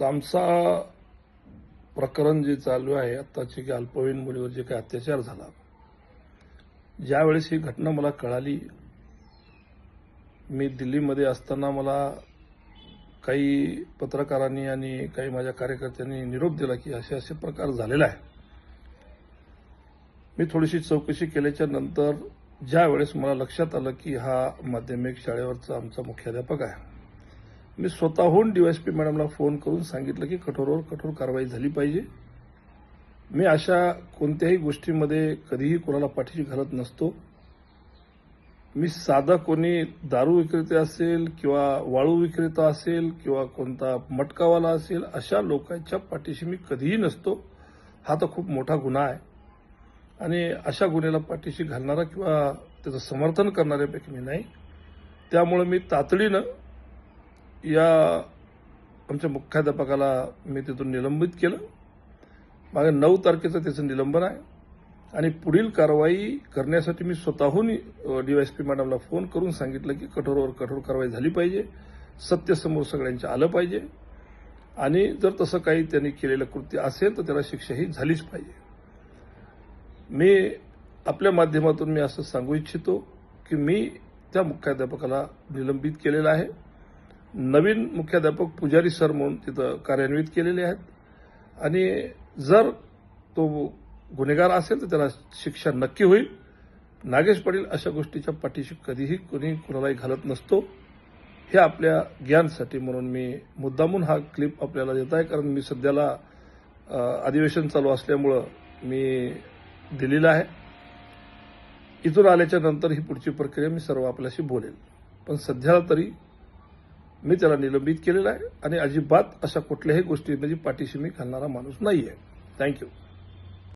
तामसा प्रकरण जे चालू आहे आत्ताची की अल्पवयीन मुलीवर जे काही अत्याचार झाला ज्यावेळेस ही घटना मला कळाली मी दिल्लीमध्ये असताना मला काही पत्रकारांनी आणि काही माझ्या कार्यकर्त्यांनी निरोप दिला की असे असे प्रकार झालेला आहे मी थोडीशी चौकशी केल्याच्यानंतर ज्या वेळेस मला लक्षात आलं की हा माध्यमिक शाळेवरचा आमचा मुख्याध्यापक आहे. मी स्वतःहून डीवायसपी मॅडमला फोन करून सांगितलं की कठोरवर कठोर कारवाई झाली पाहिजे. मी अशा कोणत्याही गोष्टीमध्ये कधीही कोणाला पाठीशी घालत नसतो. मी साधा कोणी दारू विक्रेते असेल किंवा वाळू विक्रेता असेल किंवा कोणता मटकावाला असेल अशा लोकांच्या पाठीशी मी कधीही नसतो. हा तर खूप मोठा गुन्हा आहे. आणि अशा गुन्ह्याला पाठीशी घालणारा किंवा त्याचं समर्थन करणाऱ्यापैकी मी नाही. त्यामुळे मी तातडीनं या आमच्या मुख्याध्यापकाला मी तिथून निलंबित केलं. मागे नऊ तारखेचं त्याचं निलंबन आहे. आणि पुढील कारवाई करण्यासाठी मी स्वतःहून डीवायसपी मॅडमला फोन करून सांगितलं की कठोरवर कठोर कारवाई झाली पाहिजे. सत्य समोर सगळ्यांच्या आलं पाहिजे. आणि जर तसं काही त्यांनी केलेलं कृत्य असेल तर त्याला शिक्षाही झालीच पाहिजे. मी आपल्या माध्यमातून मी असं सांगू इच्छितो की मी त्या मुख्याध्यापकाला निलंबित केलेलं आहे. नवीन मुख्याध्यापक पुजारी सर म्हणून तिथं कार्यान्वित केलेले आहेत. आणि जर तो गुन्हेगार असेल तर त्याला शिक्षा नक्की होईल. नागेश पाटील अशा गोष्टीच्या पाठीशी कधीही कोणी कुणालाही घालत नसतो. हे आपल्या ज्ञानसाठी म्हणून मी मुद्दामून हा क्लिप आपल्याला देत आहे. कारण मी सध्याला अधिवेशन चालू असल्यामुळं मी दिलेलं आहे. इथून आल्याच्यानंतर ही पुढची प्रक्रिया मी सर्व आपल्याशी बोलेल. पण सध्याला तरी मी त्याला निलंबित केलेलं आहे आणि अजिबात अशा कुठल्याही गोष्टी म्हणजे पाठीशी मी घालणारा माणूस नाही आहे थँक्यू